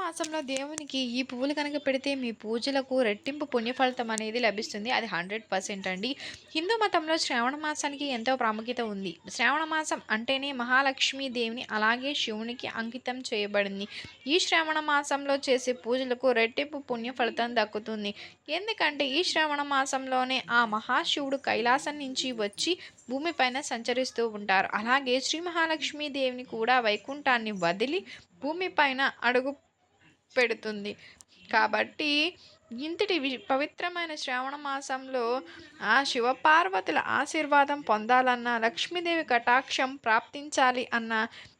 మాసంలో దేవునికి ఈ పువ్వులు కనుక పెడితే మీ పూజలకు రెట్టింపు పుణ్యఫలితం అనేది లభిస్తుంది. అది హండ్రెడ్ పర్సెంట్ అండి. హిందూ మతంలో శ్రావణ మాసానికి ఎంతో ప్రాముఖ్యత ఉంది. శ్రావణ మాసం అంటేనే మహాలక్ష్మి దేవిని అలాగే శివునికి అంకితం చేయబడింది. ఈ శ్రావణ మాసంలో చేసే పూజలకు రెట్టింపు పుణ్యఫలితం దక్కుతుంది. ఎందుకంటే ఈ శ్రావణ మాసంలోనే ఆ మహాశివుడు కైలాసం నుంచి వచ్చి భూమిపైన సంచరిస్తూ ఉంటారు. అలాగే శ్రీ మహాలక్ష్మి దేవిని కూడా వైకుంఠాన్ని వదిలి భూమిపైన అడుగు పెడుతుంది. కాబట్టి ఇంతటి వి పవిత్రమైన శ్రావణ మాసంలో ఆ శివపార్వతుల ఆశీర్వాదం పొందాలన్నా లక్ష్మీదేవి కటాక్షం ప్రాప్తించాలి అన్న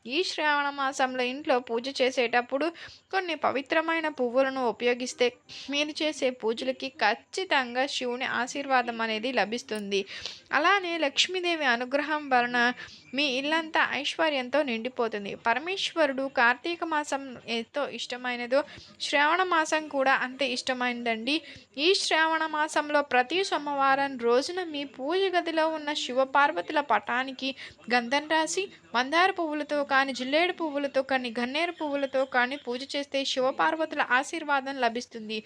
ఈ శ్రావణ మాసంలో ఇంట్లో పూజ చేసేటప్పుడు కొన్ని పవిత్రమైన పువ్వులను ఉపయోగిస్తే మీరు చేసే పూజలకి ఖచ్చితంగా శివుని ఆశీర్వాదం అనేది లభిస్తుంది. అలానే లక్ష్మీదేవి అనుగ్రహం వలన మీ ఇల్లంతా ఐశ్వర్యంతో నిండిపోతుంది. పరమేశ్వరుడు కార్తీక మాసం ఎంతో ఇష్టమైనదో శ్రావణ మాసం కూడా అంతే ఇష్టమైనదండి ఈ శ్రావణ మాసంలో ప్రతి సోమవారం రోజున మీ పూజ గదిలో ఉన్న శివపార్వతుల పటానికి గంధం రాసి మందార పువ్వులతో కానీ జిల్లేడు పువ్వులతో కానీ గన్నేరు పువ్వులతో కానీ పూజ చేస్తే శివపార్వతుల ఆశీర్వాదం లభిస్తుంది.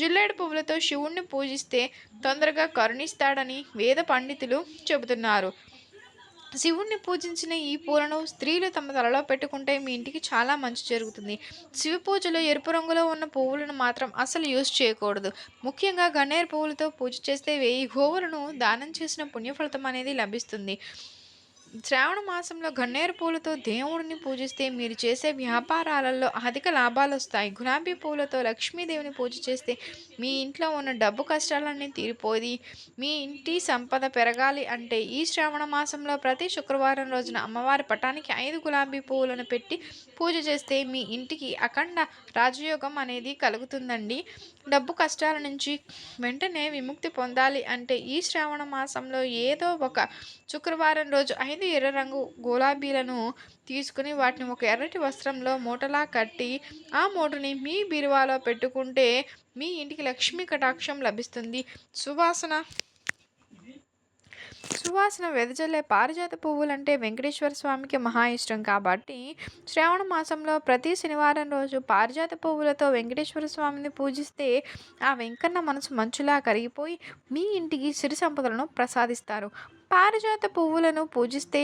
జిల్లేడు పువ్వులతో శివుణ్ణి పూజిస్తే తొందరగా కరుణిస్తాడని వేద పండితులు చెబుతున్నారు. శివుణ్ణి పూజించిన ఈ పూలను స్త్రీలు తమ తలలో పెట్టుకుంటే మీ ఇంటికి చాలా మంచి జరుగుతుంది. శివ పూజలో ఎరుపు రంగులో ఉన్న పువ్వులను మాత్రం అసలు యూజ్ చేయకూడదు. ముఖ్యంగా గన్నేరు పువ్వులతో పూజ చేస్తే వెయ్యి గోవులను దానం చేసిన పుణ్యఫలితం అనేది లభిస్తుంది. శ్రావణ మాసంలో గన్నేరు పూలతో దేవుడిని పూజిస్తే మీరు చేసే వ్యాపారాలలో అధిక లాభాలు వస్తాయి. గులాబీ పూలతో లక్ష్మీదేవిని పూజ చేస్తే మీ ఇంట్లో ఉన్న డబ్బు కష్టాలన్నీ తీరిపోయి మీ ఇంటి సంపద పెరగాలి అంటే ఈ శ్రావణ మాసంలో ప్రతి శుక్రవారం రోజున అమ్మవారి పటానికి ఐదు గులాబీ పువ్వులను పెట్టి పూజ చేస్తే మీ ఇంటికి అఖండ రాజయోగం అనేది కలుగుతుందండి. డబ్బు కష్టాల నుంచి వెంటనే విముక్తి పొందాలి అంటే ఈ శ్రావణ మాసంలో ఏదో ఒక శుక్రవారం రోజు ఐదు ఎర్ర రంగు గులాబీలను తీసుకుని వాటిని ఒక ఎర్రటి వస్త్రంలో మూటలా కట్టి ఆ మూటని మీ బీరువాలో పెట్టుకుంటే మీ ఇంటికి లక్ష్మీ కటాక్షం లభిస్తుంది. సువాసన. సువాసన వెదజల్లే పారిజాత పువ్వులంటే వెంకటేశ్వర స్వామికి మహా ఇష్టం కాబట్టి శ్రావణ మాసంలో ప్రతి శనివారం రోజు పారిజాత పువ్వులతో వెంకటేశ్వర స్వామిని పూజిస్తే ఆ వెంకన్న మనసు మంచులా కరిగిపోయి మీ ఇంటికి సిరి సంపదలను ప్రసాదిస్తారు. పారిజాత పువ్వులను పూజిస్తే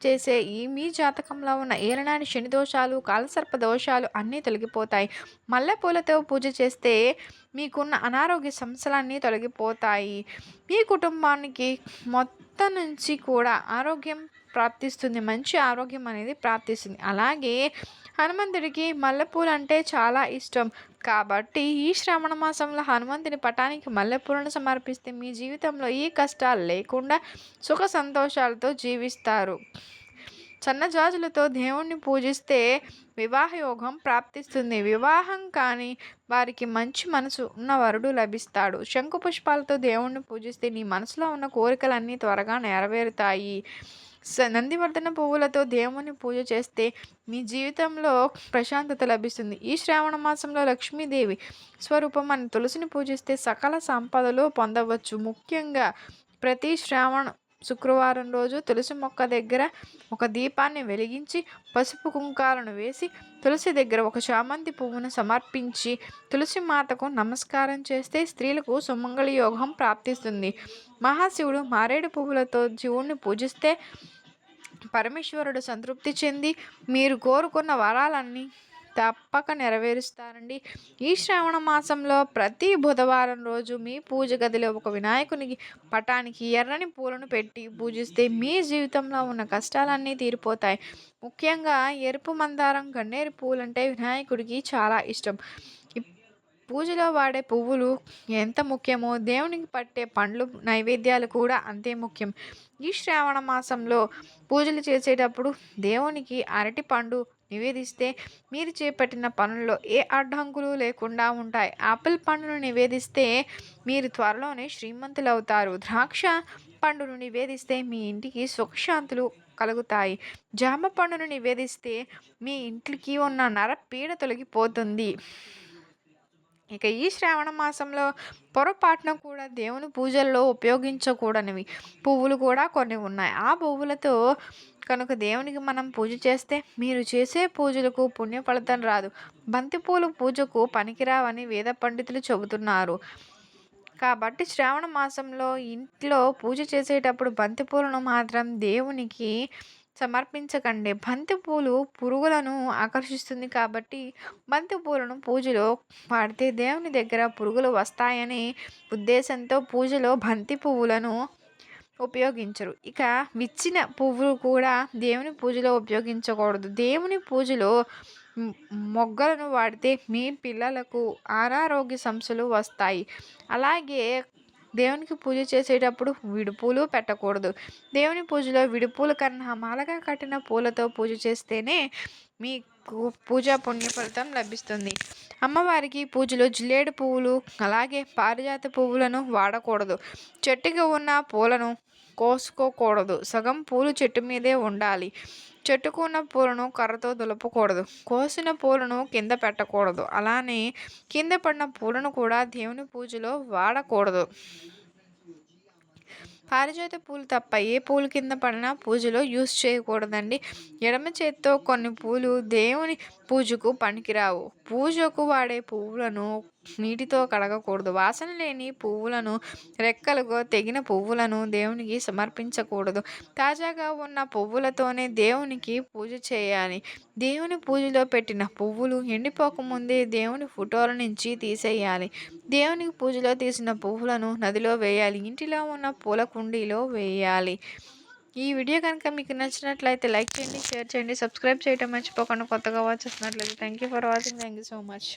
చేసే ఈ మీ జాతకంలో ఉన్న ఏలనాటి శని దోషాలు కాలసర్ప దోషాలు అన్నీ తొలగిపోతాయి. మల్లెపూలతో పూజ చేస్తే మీకున్న అనారోగ్య సమస్యలన్నీ తొలగిపోతాయి. మీ కుటుంబానికి మొత్తం నుంచి కూడా ఆరోగ్యం ప్రాప్తిస్తుంది. మంచి ఆరోగ్యం అనేది ప్రాప్తిస్తుంది. అలాగే హనుమంతుడికి మల్లెపూలు అంటే చాలా ఇష్టం. కాబట్టి ఈ శ్రావణ మాసంలో హనుమంతుని పటానికి మల్లెపూలను సమర్పిస్తే మీ జీవితంలో ఈ కష్టాలు లేకుండా సుఖ సంతోషాలతో జీవిస్తారు. సన్నజాజులతో దేవుణ్ణి పూజిస్తే వివాహ యోగం ప్రాప్తిస్తుంది. వివాహం కానీ వారికి మంచి మనసు ఉన్న వరుడు లభిస్తాడు. శంకు పుష్పాలతో దేవుణ్ణి పూజిస్తే నీ మనసులో ఉన్న కోరికలన్నీ త్వరగా నెరవేరుతాయి. నందివర్ధన పువ్వులతో దేవుని పూజ చేస్తే మీ జీవితంలో ప్రశాంతత లభిస్తుంది. ఈ శ్రావణ మాసంలో లక్ష్మీదేవి స్వరూపం అని తులసిని పూజిస్తే సకల సంపదలు పొందవచ్చు. ముఖ్యంగా ప్రతి శ్రావణ శుక్రవారం రోజు తులసి మొక్క దగ్గర ఒక దీపాన్ని వెలిగించి పసుపు కుంకాలను వేసి తులసి దగ్గర ఒక చామంతి పువ్వును సమర్పించి తులసి మాతకు నమస్కారం చేస్తే స్త్రీలకు సుమంగళ యోగం ప్రాప్తిస్తుంది. మహాశివుడు మారేడు పువ్వులతో జీవుణ్ణి పూజిస్తే పరమేశ్వరుడు సంతృప్తి చెంది మీరు కోరుకున్న వరాలన్నీ తప్పక నెరవేరుస్తారండి. ఈ శ్రావణ మాసంలో ప్రతి బుధవారం రోజు మీ పూజ గదిలో ఒక వినాయకునికి పటానికి ఎర్రని పూలను పెట్టి పూజిస్తే మీ జీవితంలో ఉన్న కష్టాలన్నీ తీరిపోతాయి. ముఖ్యంగా ఎరుపు మందారం గన్నేరు పూలంటే వినాయకుడికి చాలా ఇష్టం. పూజలో వాడే పువ్వులు ఎంత ముఖ్యమో దేవునికి పట్టే పండ్లు నైవేద్యాలు కూడా అంతే ముఖ్యం. ఈ శ్రావణ మాసంలో పూజలు చేసేటప్పుడు దేవునికి అరటి పండు నివేదిస్తే మీరు చేపట్టిన పనుల్లో ఏ అడ్డంకులు లేకుండా ఉంటాయి. ఆపిల్ పండును నివేదిస్తే మీరు త్వరలోనే శ్రీమంతులు అవుతారు ద్రాక్ష పండును నివేదిస్తే మీ ఇంటికి సుఖశాంతులు కలుగుతాయి. జామ పండును నివేదిస్తే మీ ఇంటికి ఉన్న నరపీడ తొలగిపోతుంది. ఇక ఈ శ్రావణ మాసంలో పొరపాటున కూడా దేవుని పూజల్లో ఉపయోగించకూడనివి. పువ్వులు కూడా కొన్ని ఉన్నాయి. ఆ పువ్వులతో కనుక దేవునికి మనం పూజ చేస్తే మీరు చేసే పూజలకు పుణ్య ఫలితం రాదు. బంతిపూలు పూజకు పనికిరావని వేద పండితులు చెబుతున్నారు. కాబట్టి శ్రావణ మాసంలో ఇంట్లో పూజ చేసేటప్పుడు బంతిపూలను మాత్రం దేవునికి సమర్పించకండి. బంతిపూలు పురుగులను ఆకర్షిస్తుంది కాబట్టి బంతిపూలను పూజలో వాడితే దేవుని దగ్గర పురుగులు వస్తాయని ఉద్దేశంతో పూజలో బంతి పువ్వులను ఉపయోగించరు. ఇక విచ్చిన పువ్వులు కూడా దేవుని పూజలో ఉపయోగించకూడదు. దేవుని పూజలో మొగ్గలను వాడితే మీ పిల్లలకు అనారోగ్య సమస్యలు వస్తాయి. అలాగే దేవునికి పూజ చేసేటప్పుడు విడుపులు పెట్టకూడదు. దేవుని పూజలో విడుపుల కన్నా మాలగా కట్టిన పూలతో పూజ చేస్తేనే మీకు పూజా పుణ్య ఫలితం లభిస్తుంది. అమ్మవారికి పూజలో జిల్లేడు పువ్వులు అలాగే పారిజాత పువ్వులను వాడకూడదు. చెట్టుకి ఉన్న పూలను కోసుకోకూడదు. సగం పూలు చెట్టు మీదే ఉండాలి. చెట్టుకున్న పూలను కర్రతో దులపకూడదు. కోసిన పూలను కింద పెట్టకూడదు. అలానే కింద పడిన పూలను కూడా దేవుని పూజలో వాడకూడదు. పారిజాత పూలు తప్ప ఏ పూలు కింద పడినా పూజలో యూస్ చేయకూడదండి. ఎడమ చేత్తో కొన్ని పూలు దేవుని పూజకు పనికిరావు. పూజకు వాడే పువ్వులను నీటితో కడగకూడదు. వాసన లేని పువ్వులను రెక్కలుగా తెగిన పువ్వులను దేవునికి సమర్పించకూడదు. తాజాగా ఉన్న పువ్వులతోనే దేవునికి పూజ చేయాలి. దేవుని పూజలో పెట్టిన పువ్వులు ఎండిపోకముందే దేవుని ఫోటోల నుంచి తీసేయాలి. దేవునికి పూజలో తీసిన పువ్వులను నదిలో వేయాలి. ఇంటిలో ఉన్న పూల కుండీలో వేయాలి. ఈ వీడియో కనుక మీకు నచ్చినట్లయితే లైక్ చేయండి షేర్ చేయండి సబ్స్క్రైబ్ చేయడం మర్చిపోకుండా కొత్తగా వాచ్ చేస్తున్నట్లయితే thank you for watching thank you so much